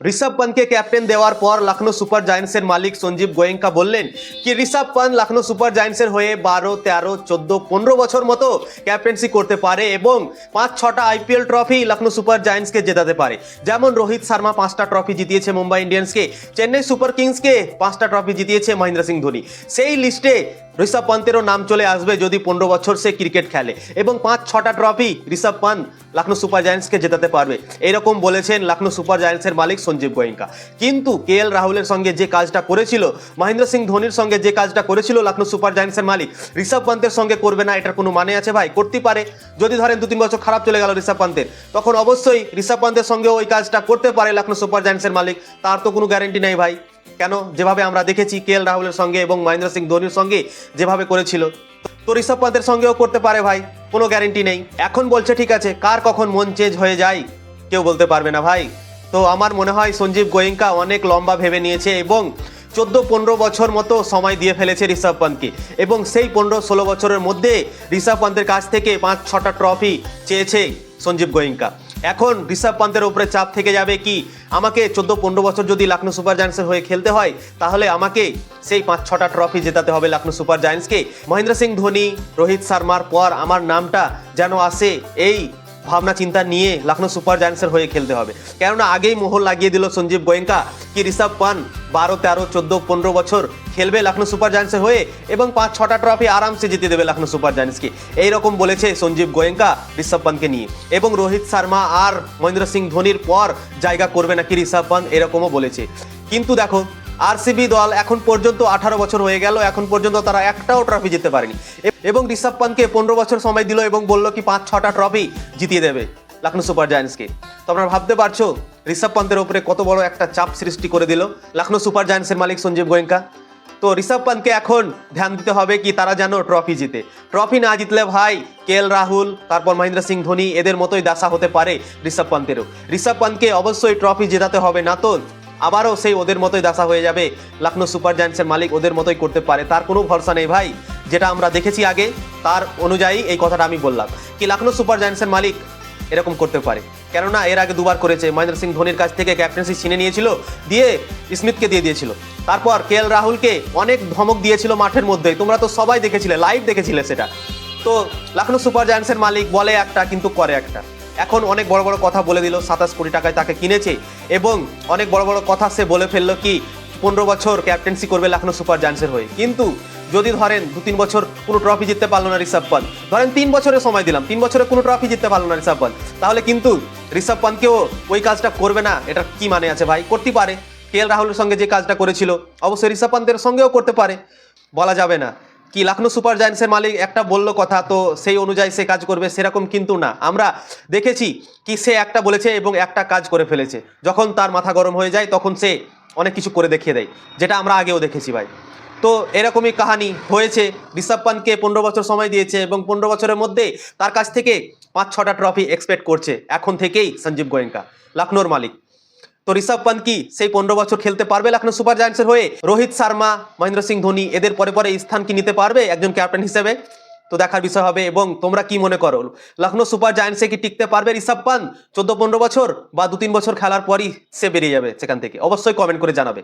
Rishabh পন্থকে captain দেওয়ার পর Lucknow super জায়ান্টসের মালিক সঞ্জীব গোয়েঙ্কা বললেন কি, ঋষভ পন্থ লখনৌ সুপার জায়ান্টসের হয়ে বারো, তেরো, চোদ্দ, পনেরো বছর মতো ক্যাপ্টেন্সি করতে পারে এবং পাঁচ, ছটা আইপিএল ট্রফি লখনৌ সুপার জায়ান্টসকে জেতাতে পারে। যেমন রোহিত শর্মা পাঁচটা ট্রফি জিতিয়েছে মুম্বাই ইন্ডিয়ান্সকে, চেন্নাই সুপার কিংসকে পাঁচটা ট্রফি জিতিয়েছে মহেন্দ্র সিং ধোনি। সেই লিস্টে ঋষভ পন্থেরও নাম চলে আসবে যদি পনেরো বছর সে ক্রিকেট খেলে। এবং পাঁচ, ছটা ট্রফি ঋষভ পন্থ লখনৌ সুপার জায়ান্টসকে জেতাতে পারবে। এরকম বলেছেন লখনৌ সুপার জায়ান্টসের মালিক সঞ্জীব গোয়েঙ্কা। কিন্তু কে এল রাহুলের সঙ্গে যে কাজটা করেছিল, মহেন্দ্র সিং ধোনির সঙ্গে যে কাজটা করেছিল লখনৌ সুপার জায়ান্টসের মালিক, ঋষভ পন্থের সঙ্গে করবে না, এটার কোনো মানে আছে ভাই? করতে পারে। যদি ধরেন দু তিন বছর খারাপ চলে গেল ঋষভ পন্থের তখন অবশ্যই ঋষভ পন্থের সঙ্গে ওই কাজটা করতে পারে লখনৌ সুপার জায়ান্টসের মালিক। তার তো কোনো গ্যারেন্টি নেই ভাই। কেন? যেভাবে আমরা দেখেছি কে এল রাহুলের সঙ্গে এবং মহেন্দ্র সিং ধোনির সঙ্গে যেভাবে করেছিল। তো ঋষভ পন্থের সঙ্গেও করতে পারে ভাই, কোনো গ্যারেন্টি নেই। এখন বলছে, ঠিক আছে, কার কখন মন চেঞ্জ হয়ে যায়? কেউ বলতে পারবে না ভাই। তো আমার মনে হয় সঞ্জীব গোয়েঙ্কা অনেক লম্বা ভেবে নিয়েছে এবং চোদ্দ পনেরো বছর মতো সময় দিয়ে ফেলেছে ঋষভ পন্থকে এবং সেই পনেরো ষোলো বছরের মধ্যে ঋষভ পন্থের কাছ থেকে পাঁচ, ছটা ট্রফি চেয়েছে সঞ্জীব গোয়েঙ্কা। এখন ঋষভ পান্তের উপরে চাপ থেকে যাবে কি? আমাকে চোদ্দ পনেরো বছর যদি লাখনৌ সুপার জায়ান্টসের হয়ে খেলতে হয়, তাহলে আমাকে সেই পাঁচ, ছটা ট্রফি জেতাতে হবে লাখনৌ সুপার জায়ান্টসকে। মহেন্দ্র সিং ধোনি, রোহিত শর্মার পর আমার নামটা যেন আসে এই ভাবনা চিন্তা নিয়ে লখনৌ সুপার জায়ান্টসের হয়ে খেলতে হবে। কেননা আগেই মোহর লাগিয়ে দিল সঞ্জীব গোয়েঙ্কা কি ঋষভ পান বারো, তেরো, চোদ্দ, পনেরো বছর খেলবে লখনৌ সুপার জায়ান্টসের হয়ে এবং পাঁচ, ছটা ট্রফি আরামসে জিতে দেবে লখনৌ সুপার জায়ান্টসকে। এইরকম বলেছে সঞ্জীব গোয়েঙ্কা ঋষভ পান্তকে নিয়ে। এবং রোহিত শর্মা আর মহেন্দ্র সিং ধোনির পর জায়গা করবে নাকি ঋষভ পান্ত এরকমও বলেছে। কিন্তু দেখো আরসিবি দল এখন পর্যন্ত আঠারো বছর হয়ে গেল, এখন পর্যন্ত তারা একটাও ট্রফি জিততে পারেনি। এবং ঋষভ পান্তকে পনেরো বছর সময় দিল এবং বলল কি পাঁচ, ছটা ট্রফি জিতিয়ে দেবে লখনৌ সুপার জায়ান্টসকে তো আপনারা ভাবতে পারছ, ঋষভ পান্তের উপরে কত বড় একটা চাপ সৃষ্টি করে দিল লখনৌ সুপার জায়ান্টসের মালিক সঞ্জীব গোয়েঙ্কা। তো ঋষভ পান্তকে এখন ধ্যান দিতে হবে কি তারা যেন ট্রফি জিতে। ট্রফি না জিতলে ভাই কে এল রাহুল, তারপর মহেন্দ্র সিং ধোনি, এদের মতোই দাসা হতে পারে ঋষভ পান্তেরও ঋষভ পান্তকে অবশ্যই ট্রফি জেতাতে হবে না তো আবারও সেই ওদের মতোই দাসা হয়ে যাবে। লখনৌ সুপার জায়ান্টসের মালিক ওদের মতোই করতে পারে। তার কোনো ভরসা নেই ভাই। যেটা আমরা দেখেছি আগে, তার অনুযায়ী এই কথাটা আমি বললাম। কি লখনৌ সুপার জায়ান্টসের মালিক এরকম করতে পারে। কেননা এর আগে দুবার করেছে। মহেন্দ্র সিং ধোনির কাছ থেকে ক্যাপ্টেন্সি ছিনে নিয়েছিল, দিয়ে স্মিথকে দিয়ে দিয়েছিল। তারপর কে এল রাহুলকে অনেক ধমক দিয়েছিল মাঠের মধ্যে। তোমরা তো সবাই দেখেছিলে, লাইভ দেখেছিলে সেটা। তো লখনৌ সুপার জায়ান্টসের মালিক বলে একটা, কিন্তু করে একটা। এখন অনেক বড় বড় কথা বলে দিল, সাতাশ কোটি টাকায় তাকে কিনেছে এবং অনেক বড় বড় কথা সে বলে ফেলল কি, পনেরো বছর ক্যাপ্টেন্সি করবে লখনৌ সুপার জায়ান্টসের হয়ে। কিন্তু যদি ধরেন দু তিন বছর কোনো ট্রফি জিততে পারল না ঋষভ পান্ত ধরেন তিন বছরের সময় দিলাম, তিন বছরে কোনো ট্রফি জিততে পারল না ঋষভ পান্ত তাহলে কিন্তু ঋষভ পান্তকেও ওই কাজটা করবে না, এটা কি মানে আছে ভাই? করতে পারে। কে এল রাহুলের সঙ্গে যে কাজটা করেছিল, অবশ্যই ঋষভ পান্তের সঙ্গেও করতে পারে। বলা যাবে না। কি লখনৌ সুপার জায়ান্টসের মালিক একটা বলল কথা, তো সেই অনুযায়ী সে কাজ করবে, সেরকম কিন্তু না। আমরা দেখেছি কি সে একটা বলেছে এবং একটা কাজ করে ফেলেছে। যখন তার মাথা গরম হয়ে যায়, তখন সে অনেক কিছু করে দেখিয়ে দেয়, যেটা আমরা আগেও দেখেছি ভাই। তো এরকমই কাহানি হয়েছে। ঋষভ পান্তকে পনেরো বছর সময় দিয়েছে এবং পনেরো বছরের মধ্যে তার কাছ থেকে পাঁচ ছটা ট্রফি এক্সপেক্ট করছে। এখন থেকেই সঞ্জীব গোয়েঙ্কা, লখনৌর মালিক। তো ঋষভ পান্ত কি সেই পনেরো বছর খেলতে পারবে লখনৌ সুপার জায়ান্টসের হয়ে? রোহিত শর্মা, মহেন্দ্র সিং ধোনি, এদের পরে পরে স্থান কি নিতে পারবে একজন ক্যাপ্টেন হিসেবে? তো দেখার বিষয় হবে এবং তোমরা কি মনে করো? লখনৌ সুপার জায়ান্টসে কি টিকতে পারবে ঋষভ পান্ত চোদ্দ পনেরো বছর বা দু তিন বছর খেলার পরই সে বেরিয়ে যাবে সেখান থেকে। অবশ্যই কমেন্ট করে জানাবে।